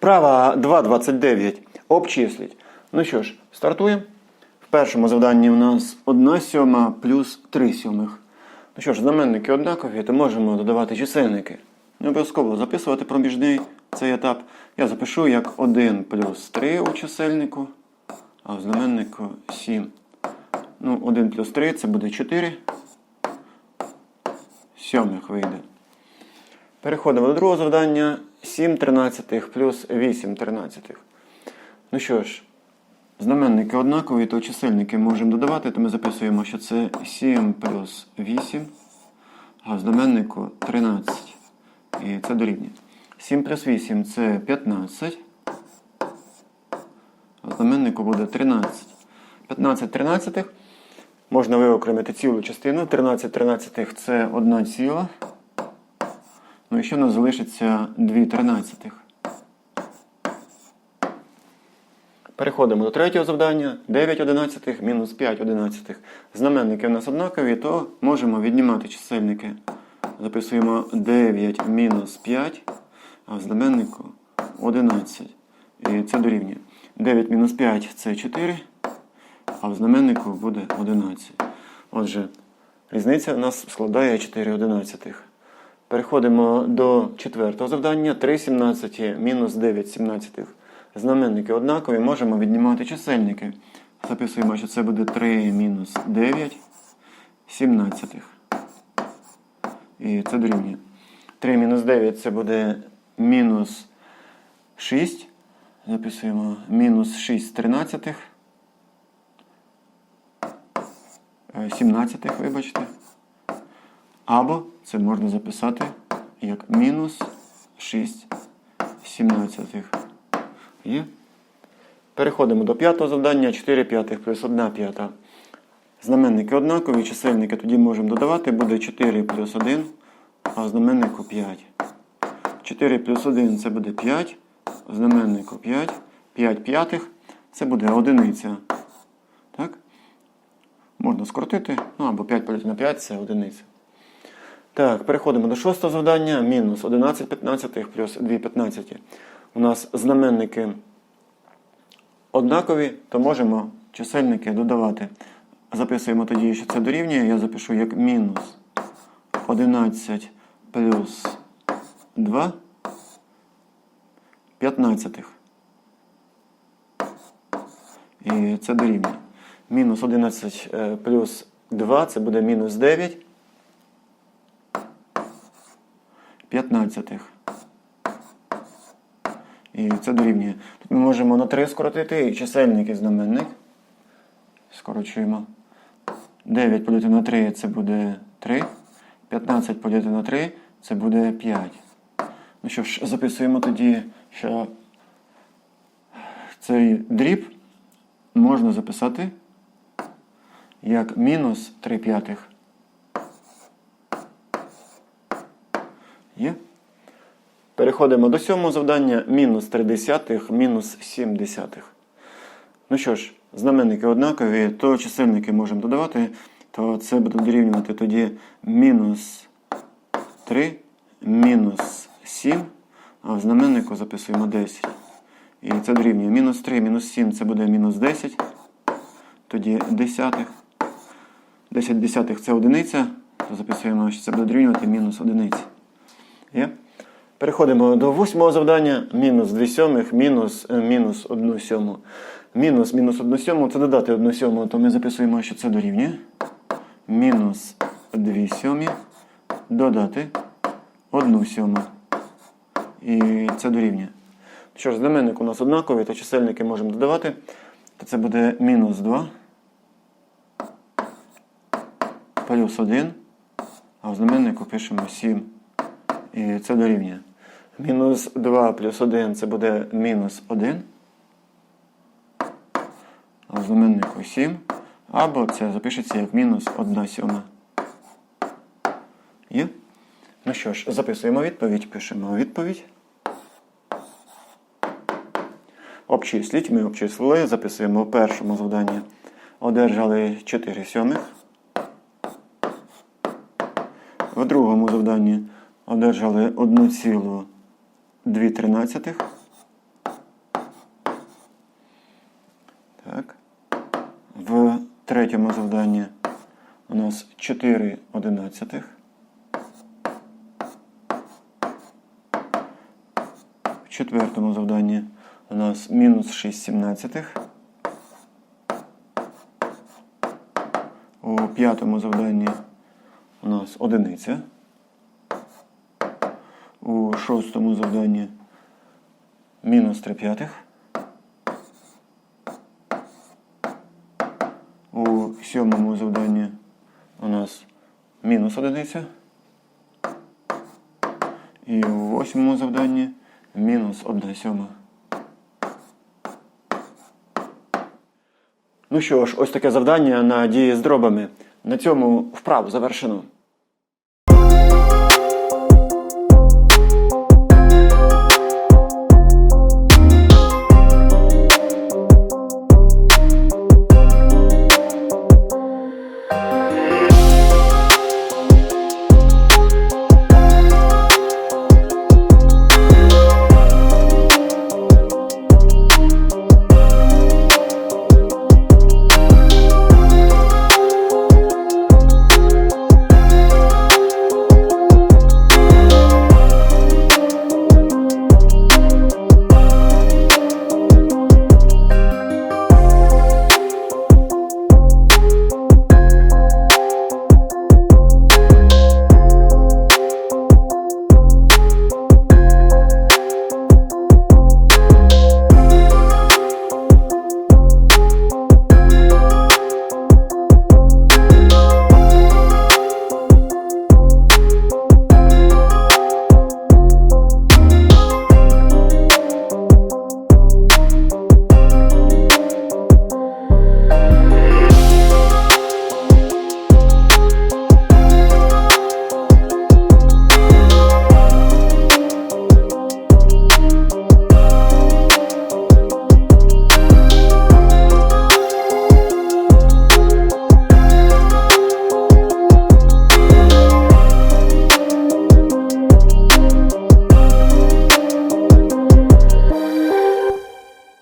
Вправа 2.29. Обчисліть. Ну що ж, стартуємо. В першому завданні у нас 1 сьома плюс 3 сьомих. Ну що ж, знаменники однакові, то можемо додавати чисельники. Не обов'язково записувати проміжний цей етап. Я запишу як 1 плюс 3 у чисельнику, а в знаменнику 7. Ну, 1 плюс 3 це буде 4. Сьомих вийде. Переходимо до другого завдання. 7 тринадцятих плюс 8 тринадцятих. Ну що ж, знаменники однакові, то чисельники можемо додавати, то ми записуємо, що це 7 плюс 8, а в знаменнику 13. І це дорівнює. 7 плюс 8 це 15. А знаменнику буде 13. 15 тринадцятих. Можна виокремити цілу частину. 13 тринадцятих це 1 ціла. Ну і ще в нас залишиться 2 тринадцятих. Переходимо до третього завдання. 9 одинадцятих мінус 5 одинадцятих. Знаменники в нас однакові, то можемо віднімати чисельники. Записуємо 9 мінус 5, а в знаменнику 11. І це дорівнює. 9 мінус 5 це 4, а в знаменнику буде 11. Отже, різниця у нас складає 4 одинадцятих. Переходимо до четвертого завдання. 3 сімнадцяті мінус 9 сімнадцятих. Знаменники однакові, можемо віднімати чисельники. Записуємо, що це буде 3 мінус 9 сімнадцятих. І це дорівнює. 3 мінус 9 це буде мінус 6. Записуємо мінус 6 тринадцятих. Е, Сімнадцятих, вибачте. Або це можна записати як мінус 6 сімнадцятих. Є? Переходимо до п'ятого завдання. 4 п'ятих плюс 1 п'ята. Знаменники однакові, чисельники тоді можемо додавати. Буде 4 плюс 1, а знаменнику 5. 4 плюс 1 це буде 5, в знаменнику 5. 5 п'ятих це буде одиниця. Так? Можна скоротити, ну або 5 поділити на 5 це одиниця. Так, переходимо до шостого завдання. Мінус 11 п'ятнадцятих плюс 2 п'ятнадцяті. У нас знаменники однакові, то можемо чисельники додавати. Записуємо тоді, що це дорівнює. Я запишу як мінус 11 плюс 2 п'ятнадцятих. І це дорівнює. Мінус 11 е, плюс 2 це буде мінус 9. 15. І це дорівнює. Тут ми можемо на 3 скоротити і чисельник і знаменник. Скорочуємо. 9 поділити на 3 це буде 3. 15 поділити на 3 це буде 5. Ну що ж, записуємо тоді, що цей дріб можна записати як мінус 3 п'ятих. Є? Переходимо до сьомого завдання. Мінус 3 десятих, мінус 7 десятих. Ну що ж, знаменники однакові, то чисельники можемо додавати, то це буде дорівнювати тоді мінус 3, мінус 7, а в знаменнику записуємо 10. І це дорівнює мінус 3, мінус 7 це буде мінус 10. Тоді десятих. 10 десятих це одиниця, то записуємо, що це буде дорівнювати мінус одиниці. Є? Переходимо до восьмого завдання. Мінус 2 сьомих, мінус, е, мінус 1 сьому. Мінус мінус 1 сьому це додати 1 сьому, то ми записуємо, що це дорівнює. Мінус 2 сьомі додати 1 сьому. І це дорівнює. Що ж, знаменник у нас однаковий, то чисельники можемо додавати. То це буде мінус 2 плюс 1, а в знаменнику пишемо 7. І це дорівнює. Мінус 2 плюс 1 це буде мінус 1. А в знаменнику 7. Або це запишеться як мінус 1 сьома. Є? Ну що ж, записуємо відповідь, пишемо відповідь. Обчисліть. Ми обчислили, записуємо в першому завданні. Одержали 4 сьомих. В другому завданні одержали 2 тринадцятих. Так. В третьому завданні у нас 4 одинадцятих. В четвертому завданні у нас мінус 6 сімнадцятих. У п'ятому завданні у нас одиниця. Шостому завданні мінус 3 п'ятих. У сьомому завданні у нас мінус одиниця. І у восьмому завданні мінус одна сьома. Ну що ж, ось таке завдання на дії з дробами. На цьому вправу завершено.